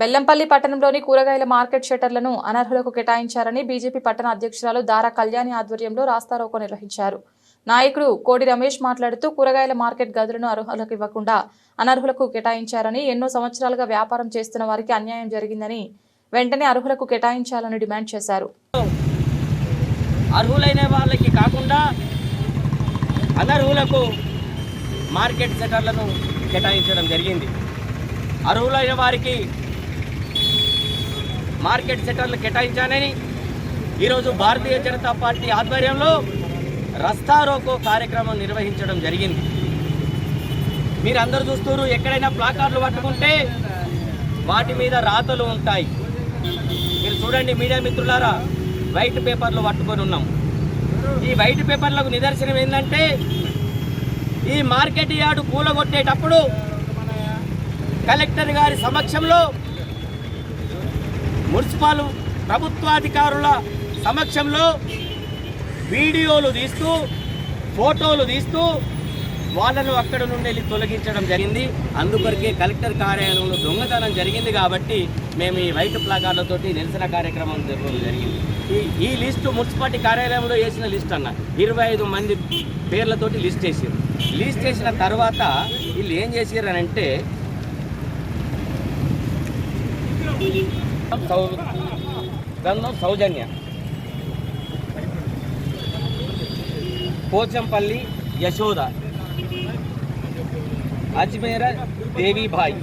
బెల్లంపల్లి పట్టణంలోని కూరగాయల market షట్టర్లను అనర్హులకు కేటాయించారని BJP పట్టణ అధ్యక్షురాలు దారా కళ్యాణి ఆధ్వర్యంలో రాస్తారోకో నిర్వహించారు. నాయకుడు కోడి రమేష్ మాట్లాడుతూ కూరగాయల మార్కెట్ గదులను అర్హులకు ఇవ్వకుండా అనర్హులకు కేటాయించారని ఎన్నో సంవత్సరాలుగా వ్యాపారం చేస్తున్న వారికి అన్యాయం జరిగిందని వెంటనే అర్హులకు కేటాయించాలని డిమాండ్ చేశారు. అర్హులైన వాళ్ళకి కాకుండా అనర్హులకు మార్కెట్ సెటర్లను కేటాయించడం జరిగింది. అర్హులైన వారికి మార్కెట్ సెటర్లు కేటాయించానని ఈరోజు భారతీయ జనతా పార్టీ ఆధ్వర్యంలో రస్తారోకో కార్యక్రమం నిర్వహించడం జరిగింది. మీరు అందరూ చూస్తున్నారు ఎక్కడైనా ప్లాకార్డులు పట్టుకుంటే వాటి మీద రాతలు ఉంటాయి. మీరు చూడండి మీడియా మిత్రులారా వైట్ పేపర్లు పట్టుకొని ఉన్నాం. ఈ వైట్ పేపర్లకు నిదర్శనం ఏంటంటే ఈ మార్కెట్ యార్డు కూలగొట్టేటప్పుడు కలెక్టర్ గారి సమక్షంలో మున్సిపల్ ప్రభుత్వాధికారుల సమక్షంలో వీడియోలు తీస్తూ ఫోటోలు తీస్తూ వాళ్ళను అక్కడ నుండి వెళ్ళి తొలగించడం జరిగింది. అందుకొరకే కలెక్టర్ కార్యాలయంలో దొంగతనం జరిగింది కాబట్టి మేము ఈ వైట్ ప్లాకార్లతోటి నిరసన కార్యక్రమం జరగడం జరిగింది. ఈ ఈ లిస్టు మున్సిపాలిటీ కార్యాలయంలో వేసిన లిస్ట్ అన్న. ఇరవై ఐదు మంది పేర్లతోటి లిస్ట్ వేసారు లిస్ట్ చేసిన తర్వాత వీళ్ళు ఏం చేసారు అని అంటే సౌ గంధం సౌజన్య. పోచంపల్లి యశోద. అజ్మేర దేవీభాయ్.